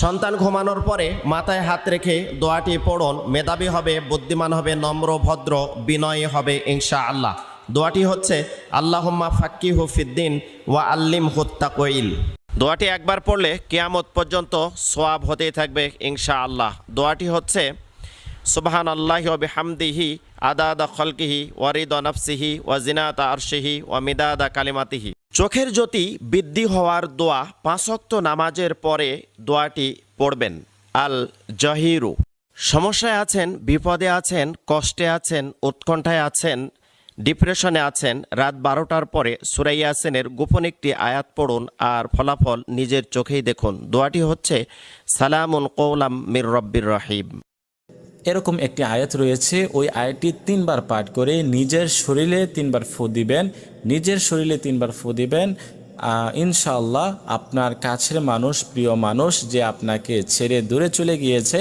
সন্তান ঘুমানোর পরে মাথায় হাত রেখে দোয়াটি পড়ুন। মেধাবী হবে, বুদ্ধিমান হবে, নম্র, ভদ্র, বিনয়ী হবে ইনশা আল্লাহ দোয়াটি হচ্ছে, আল্লাহম্মা ফাক্কি হুফিদ্দিন ওয়া আল্লিম হত্যা হুত্তাকইল দোয়াটি একবার পড়লে কেয়ামত পর্যন্ত সোয়াব হতেই থাকবে ইনশা আল্লাহ দোয়াটি হচ্ছে সুবাহান আল্লাহি ওয়া বিহামদিহি আদাদা খলকিহি ওয়ারিদ নফসিহি ওয়া জিনাতা আরশিহি ওয়া মিদাদা কালিমাতিহি। চোখের জ্যোতি বৃদ্ধি হওয়ার দোয়া পাঁচক্ত নামাজের পরে দোয়াটি পড়বেন। আল জহিরু। সমস্যায় আছেন, বিপদে আছেন, কষ্টে আছেন, উৎকণ্ঠায় আছেন, ডিপ্রেশনে আছেন, রাত বারোটার পরে সুরাইয়া সেনের গোপন একটি আয়াত পড়ুন আর ফলাফল নিজের চোখেই দেখুন। দোয়াটি হচ্ছে, সালামুন কৌলাম মির রব্বির রহিম। এরকম একটি আয়াত রয়েছে, ওই আয়াতটি তিনবার পাঠ করে নিজের শরীরে তিনবার ফু দিবেন নিজের শরীরে তিনবার ফু দিবেন। ইনশাল্লাহ আপনার কাছের মানুষ, প্রিয় মানুষ যে আপনাকে ছেড়ে দূরে চলে গিয়েছে,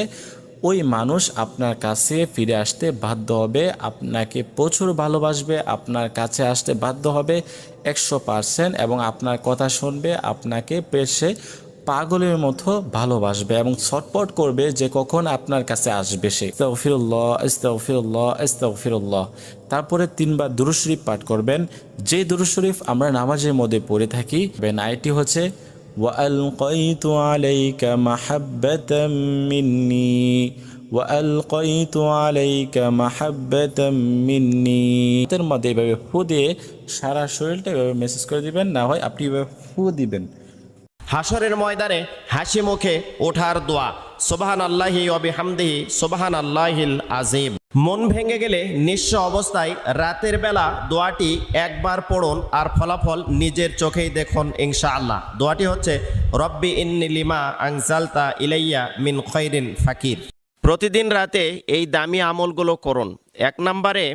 ওই মানুষ আপনার কাছে ফিরে আসতে বাধ্য হবে, আপনাকে প্রচুর ভালোবাসবে, আপনার কাছে আসতে বাধ্য হবে একশো এবং আপনার কথা শুনবে, আপনাকে পেশে পাগলের মতো ভালোবাসবে এবং ছটপট করবে যে কখন আপনার কাছে আসবে সে ইস্তাগফিরুল্লাহ ইস্তাগফিরুল্লাহ ইস্তাগফিরুল্লাহ তারপরে তিনবার দুরূদ শরীফ পাঠ করবেন যে দুরূদ শরীফ আমরা নামাজের মধ্যে পড়ে থাকি আইটি হচ্ছে وألقيت عليك محبة مني وألقيت عليك محبة مني এর মধ্যে এভাবে ফু দিয়ে সারা শরীরটা এভাবে মেসেজ করে দিবেন না হয় আপনি এভাবে ফু দিবেন হাসরের ময়দানে হাসি মুখে ওঠার দোয়া। সোবাহান আল্লাহি অবিহামদিহি সোবাহান আল্লাহিল আজিম মন ভেঙে গেলে নিঃস্ব অবস্থায় রাতের বেলা দোয়াটি একবার পড়ুন আর ফলাফল নিজের চোখেই দেখুন ইনশা আল্লাহ দোয়াটি হচ্ছে, রব্বি ইন্নি লিমা আংজালতা ইলাইয়া মিন খৈরিন ফাকির। প্রতিদিন রাতে এই দামি আমলগুলো করুন। এক নম্বরে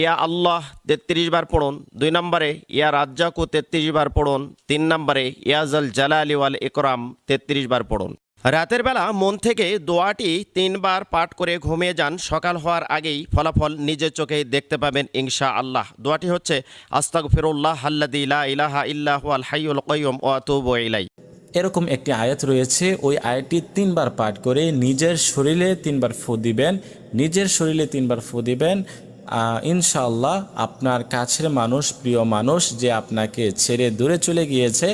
ইয়া আল্লাহ তেত্রিশ বার পড়ুন, দুই নম্বরে ইয়া রাজ্জাকু তেত্রিশ বার পড়ুন, তিন নম্বরে ইয়াজল জালালি ওয়াল ইকরাম তেত্রিশ বার পড়ুন। রাতের বেলা মন থেকে দোয়াটি তিনবার পাঠ করে ঘুমিয়ে যান। সকাল হওয়ার আগেই ফলাফল নিজের চোখেই দেখতে পাবেন ইনশা আল্লাহ দোয়াটি হচ্ছে আস্তাক ফিরুল্লাহ আল্লাদি ইলা ইলাহা ইল্লাহ আল হাইয়ুল কয়ুম ও আতুবু ইলাই এরকম একটি আয়াত রয়েছে, ওই আয়াতটি তিনবার পাঠ করে নিজের শরীরে তিনবার ফু দিবেন, নিজের শরীরে তিনবার ফু দিবেন আহ, ইনশাআল্লাহ আপনার কাছের মানুষ প্রিয় মানুষ যে আপনাকে ছেড়ে দূরে চলে গিয়েছে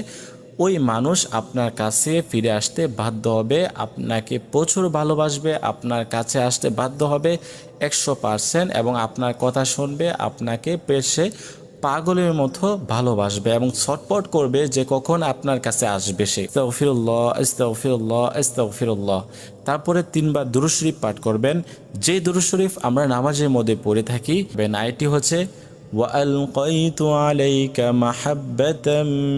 ওই মানুষ আপনার কাছে ফিরে আসতে বাধ্য হবে আপনাকে প্রচুর ভালোবাসবে আপনার কাছে আসতে বাধ্য হবে একশো এবং আপনার কথা শুনবে আপনাকে পেশে পাগলের মতো ভালোবাসবে এবং ছটপট করবে যে কখন আপনার কাছে আসবে সে ইস্তাগফিরুল্লাহ ইস্তাগফিরুল্লাহ ইস্তাগফিরুল্লাহ তারপরে তিনবার দুরূদ শরীফ পাঠ করবেন যে দুরূদ শরীফ আমরা নামাজের মধ্যে পড়ে থাকি আইটি হচ্ছে وألقيت عليك محبة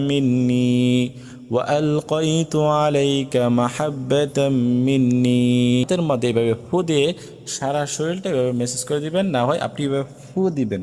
مني وألقيت عليك محبة مني এর মধ্যে এভাবে ফু দিয়ে সারা শরীরটা এভাবে মেসেজ করে দিবেন না হয় আপনি এভাবে ফু দিবেন